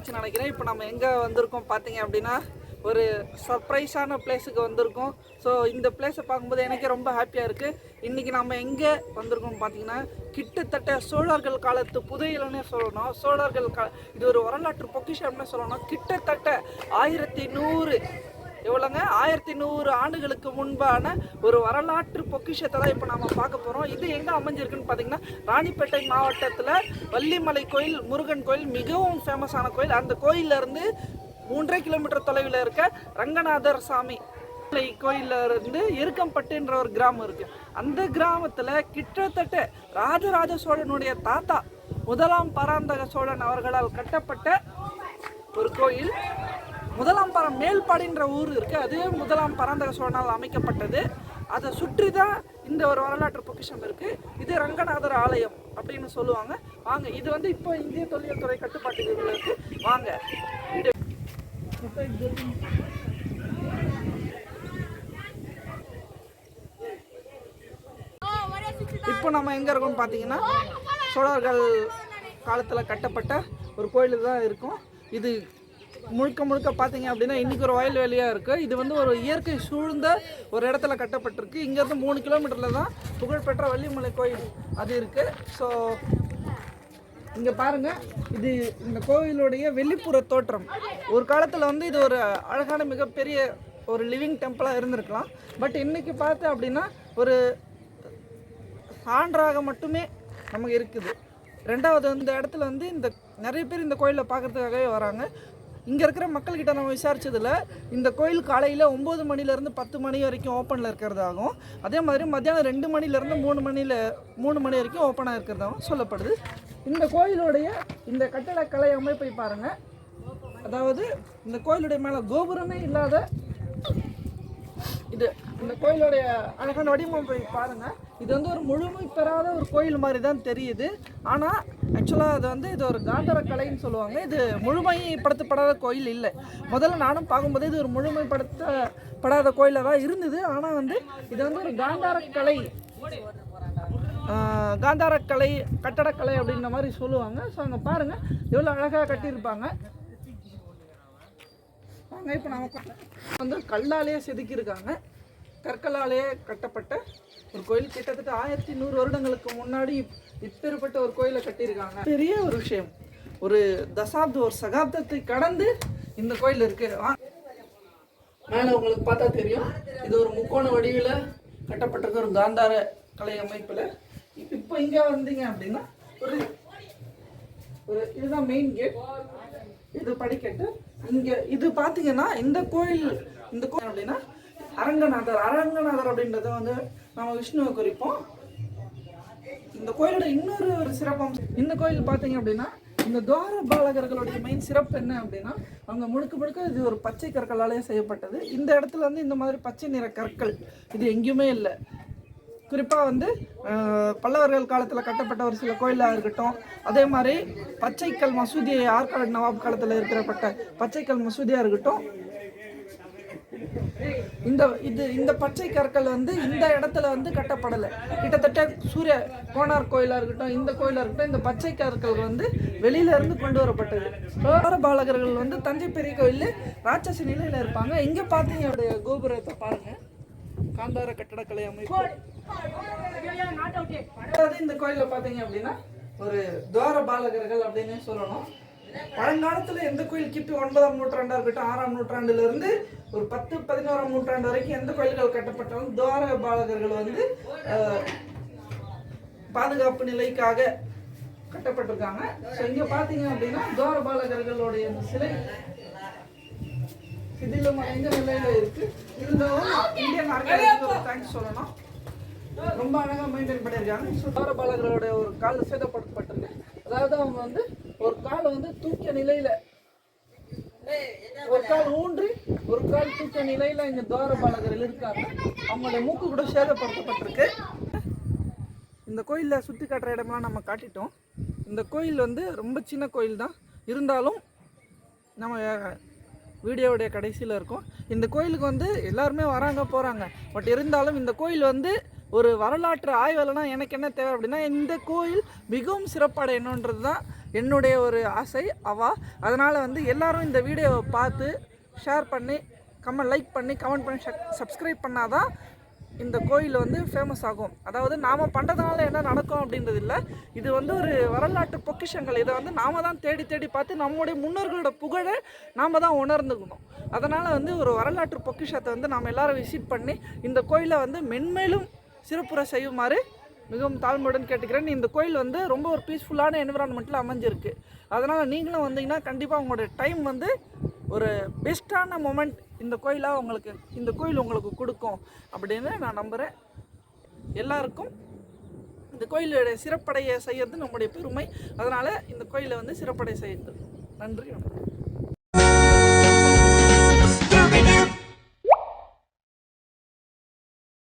ஆச்சு நினைக்கிறேன். இப்போ நம்ம எங்கே வந்திருக்கோம் பார்த்தீங்க அப்படின்னா ஒரு சர்ப்ரைஸான பிளேஸுக்கு வந்திருக்கோம். ஸோ இந்த பிளேஸை பார்க்கும்போது எனக்கே ரொம்ப ஹாப்பியாக இருக்குது இன்றைக்கி நம்ம எங்கே வந்திருக்கோம் பார்த்தீங்கன்னா கிட்டத்தட்ட சோழர்கள் காலத்து புதையல்னே சொல்லணும். சோழர்கள் கா இது ஒரு வரலாற்று பொக்கிஷம்னு சொல்லணும். கிட்டத்தட்ட ஆயிரத்தி நூறு எவ்வளோங்க ஆயிரத்தி நூறு ஆண்டுகளுக்கு முன்பான ஒரு வரலாற்று பொக்கிஷத்தை தான் இப்போ நாம் பார்க்க போகிறோம் இது எங்கே அமைஞ்சிருக்குன்னு பார்த்தீங்கன்னா ராணிப்பேட்டை மாவட்டத்தில் வள்ளிமலை கோயில் முருகன் கோயில் மிகவும் ஃபேமஸான கோயில். அந்த கோயில்ல இருந்து மூன்றரை கிலோமீட்டர் தொலைவில் இருக்க ரங்கநாதர் சாமி கோயிலில் கோயில்ல இருந்து எருக்கம்பட்டுன்ற ஒரு கிராமம் இருக்கு. அந்த கிராமத்தில் கிட்டத்தட்ட ராஜராஜ சோழனுடைய தாத்தா முதலாம் பராந்தக சோழன் அவர்களால் கட்டப்பட்ட ஒரு கோயில். முதலாம் மேல்பாடின்ற ஊர் இருக்கு. அது முதலாம் பராந்தக சோழனால் அமைக்கப்பட்டது. அதை சுற்றி தான் இந்த ஒரு வரலாற்று பொக்கிஷம் இருக்கு. இது ரங்கநாதர் ஆலயம் அப்படின்னு சொல்லுவாங்க. வாங்க இது வந்து இப்போ இந்திய தொல்லியல் துறை கட்டுப்பாட்டுக்கு இருக்கு. வாங்க. இப்போ நம்ம எங்கே இருக்கோம்னு பார்த்தீங்கன்னா சோழர்கள் காலத்தில் கட்டப்பட்ட ஒரு கோயில் தான் இருக்கும். இது முழுக்க முழுக்க பார்த்தீங்க அப்படின்னா இன்றைக்கி ஒரு வயல் வெளியாக இருக்குது இது வந்து ஒரு இயற்கை சூழ்ந்த ஒரு இடத்துல கட்டப்பட்டிருக்கு. இங்கேருந்து மூணு கிலோமீட்டரில் தான் புகழ்பெற்ற வள்ளிமலை கோயில் அது இருக்குது ஸோ இங்கே பாருங்கள் இது இந்த கோவிலுடைய வெளிப்புற தோற்றம். ஒரு காலத்தில் வந்து இது ஒரு அழகான மிகப்பெரிய ஒரு லிவிங் டெம்பிளாக இருந்திருக்கலாம். பட் இன்றைக்கி பார்த்து அப்படின்னா ஒரு சான்றாக மட்டுமே நமக்கு இருக்குது. ரெண்டாவது இந்த இடத்துல வந்து இந்த நிறைய பேர் இந்த கோயிலை பார்க்கறதுக்காகவே வராங்க. இங்கே இருக்கிற மக்கள்கிட்ட நம்ம விசாரித்ததில் இந்த கோயில் காலையில் ஒம்பது மணிலேருந்து பத்து மணி வரைக்கும் ஓப்பனில் இருக்கிறதாகவும் அதே மாதிரி மத்தியானம் ரெண்டு மணிலேருந்து மூணு மணியில் மூணு மணி வரைக்கும் ஓப்பனாக இருக்கிறதாகவும் சொல்லப்படுது. இந்த கோயிலுடைய இந்த கட்டடக்கலை அமைப்பை பாருங்கள் அதாவது இந்த கோயிலுடைய மேலே கோபுரமே இல்லாத இது இந்த கோயிலுடைய அழகான வடிவமைப்பை பாருங்கள் இது வந்து ஒரு முழுமை பெறாத ஒரு கோயில் மாதிரி தான் தெரியுது ஆனால் ஆக்சுவலாக அது வந்து இது ஒரு காந்தர கலைன்னு சொல்லுவாங்க. இது முழுமைப்படுத்தப்படாத கோயில் இல்லை. முதல்ல நானும் பார்க்கும்போது இது ஒரு முழுமைப்படுத்தப்படாத கோயிலாக தான் இருந்தது. ஆனால் வந்து இது வந்து ஒரு காந்தார கலை காந்தாரக்கலை கட்டடக்கலை அப்படின்ற மாதிரி சொல்லுவாங்க. ஸோ அங்கே பாருங்கள் எவ்வளோ அழகாக கட்டியிருப்பாங்க. வாங்க இப்போ நமக்கு வந்து கல்லாலேயே செதுக்கியிருக்காங்க. கற்களாலேயே கட்டப்பட்ட ஒரு கோயில் கிட்டத்தட்ட ஆயிரத்தி நூறு வருடங்களுக்கு முன்னாடி இப்பேற்பட்ட ஒரு கோயிலை கட்டியிருக்காங்க. பெரிய ஒரு விஷயம். ஒரு தசாப்தம் ஒரு சகாப்தத்தை கடந்து இந்த கோயில் இருக்கு. மேலே உங்களுக்கு பார்த்தா தெரியும். இது ஒரு முக்கோண வடிவில் கட்டப்பட்டிருக்க ஒரு காந்தார கலை அமைப்பில். இப்போ இங்கே வந்தீங்க அப்படின்னா ஒரு ஒரு இதுதான் மெயின் கேட் இது படிக்கட்டு. இங்கே இது பார்த்தீங்கன்னா இந்த கோயில் இந்த கோயில் அப்படின்னா அரங்கநாதர் அரங்கநாதர் அப்படின்றத வந்து நம்ம விஷ்ணுவை குறிப்போம். இந்த கோயிலோட இன்னொரு ஒரு சிறப்பம் இந்த கோயில் பார்த்தீங்க அப்படின்னா இந்த துவார பாலகர்களுடைய மெயின் சிறப்பு என்ன அப்படின்னா அவங்க முழுக்க முழுக்க இது ஒரு பச்சை கற்களாலே செய்யப்பட்டது. இந்த இடத்துல வந்து இந்த மாதிரி பச்சை நிற கற்கள் இது எங்கேயுமே இல்லை. குறிப்பாக வந்து பல்லவர்கள் காலத்தில் கட்டப்பட்ட ஒரு சில கோயிலாக இருக்கட்டும் அதே மாதிரி பச்சைக்கல் மசூதியை ஆற்காடு நவாப் காலத்தில் இருக்கிறப்பட்ட பச்சைக்கல் மசூதியாக இருக்கட்டும் இந்த இது இந்த பச்சை கற்கள் வந்து இந்த இடத்துல வந்து கட்டப்படலை. கிட்டத்தட்ட சூரிய கோனார் கோயிலாக இருக்கட்டும் இந்த கோயிலாக இருக்கட்டும் இந்த பச்சை கற்கள் வந்து வெளியில இருந்து கொண்டு வரப்பட்டது. சோழ பாலகர்கள் வந்து தஞ்சை பெரிய கோயில் ராட்சச நிலையில் இருப்பாங்க. இங்கே பார்த்தீங்க அவருடைய கோபுரத்தை பாருங்கள் காந்தார கட்டடக்கலை அமைப்பு. அதாவது இந்த கோயிலில் பார்த்தீங்க அப்படின்னா ஒரு துவார பாலகர்கள் அப்படின்னு சொல்லணும். பழங்காலத்தில் எந்த கோயில் கிபி ஒன்பதாம் நூற்றாண்டாக இருக்கட்டும் ஆறாம் நூற்றாண்டுலேருந்து ஒரு பத்து பதினோராம் நூற்றாண்டு வரைக்கும் எந்த கோயில்கள் கட்டப்பட்டாலும் துவார பாலகர்கள் வந்து பாதுகாப்பு நிலைக்காக கட்டப்பட்டிருக்காங்க. ஸோ இங்கே பார்த்தீங்க அப்படின்னா துவார பாலகர்களுடைய அந்த சிலை மறைந்த நிலையில் இருக்கு. இருந்தாலும் இந்தியன் ஆர்காலஜிக்கு தேங்க்ஸ் சொல்லணும். ரொம்ப அழகாக மெயின்டைன் பண்ணியிருக்காங்க. சுதார பாலகரோட ஒரு கால் சேதப்படுத்தப்பட்டிருக்கு. அதாவது அவங்க வந்து ஒரு கால் வந்து தூக்கிய நிலையில. ஒரு கால் ஊன்றி ஒரு கால் தூக்க நிலையில இங்க துவார பாலகர்கள் இருக்காங்க. அவங்களுடைய மூக்கு கூட சேதப்படுத்தப்பட்டிருக்கு. இந்த கோயிலில் சுற்றி காட்டுற இடமெல்லாம் நம்ம காட்டிட்டோம். இந்த கோயில் வந்து ரொம்ப சின்ன கோயில் தான். இருந்தாலும் நம்ம வீடியோவுடைய கடைசியில் இருக்கும். இந்த கோயிலுக்கு வந்து எல்லாருமே வராங்க போகிறாங்க பட் இருந்தாலும் இந்த கோயில் வந்து ஒரு வரலாற்று ஆய்வாளனா எனக்கு என்ன தேவை அப்படின்னா இந்த கோயில் மிகவும் சிறப்படையணுன்றது தான் என்னுடைய ஒரு ஆசை அவா. அதனால் வந்து எல்லாரும் இந்த வீடியோவை பார்த்து ஷேர் பண்ணி கமெண்ட் லைக் பண்ணி கமெண்ட் பண்ணி சப்ஸ்கிரைப் பண்ணாதான் இந்த கோயில் வந்து ஃபேமஸ் ஆகும். அதாவது நாம் பண்ணுறதுனால என்ன நடக்கும் அப்படின்றது இல்லை. இது வந்து ஒரு வரலாற்று பொக்கிஷங்கள். இதை வந்து நாம தான் தேடி தேடி பார்த்து நம்முடைய முன்னோர்களோட புகழை நாம் தான் உணர்ந்துக்கணும். அதனால் வந்து ஒரு வரலாற்று பொக்கிஷத்தை வந்து நாம் எல்லோரும் விசிட் பண்ணி இந்த கோயிலை வந்து மென்மேலும் சிறப்புற செய்யுமாறு மிகவும் தாழ்மையுடன் கேட்டுக்கிறேன். இந்த கோயில் வந்து ரொம்ப ஒரு பீஸ்ஃபுல்லான என்விரான்மெண்ட்டில் அமைஞ்சிருக்கு. அதனால் நீங்களும் வந்தீங்கன்னா கண்டிப்பாக உங்களோட டைம் வந்து ஒரு பெஸ்ட்டான மொமெண்ட் இந்த கோயிலாக உங்களுக்கு இந்த கோயில் உங்களுக்கு கொடுக்கும் அப்படின்னு நான் நம்புகிறேன் எல்லாருக்கும் இந்த கோயிலுடைய சிறப்படைய செய்யறது நம்முடைய பெருமை. அதனால் இந்த கோயிலை வந்து சிறப்படை செய்யுது நன்றி வணக்கம்.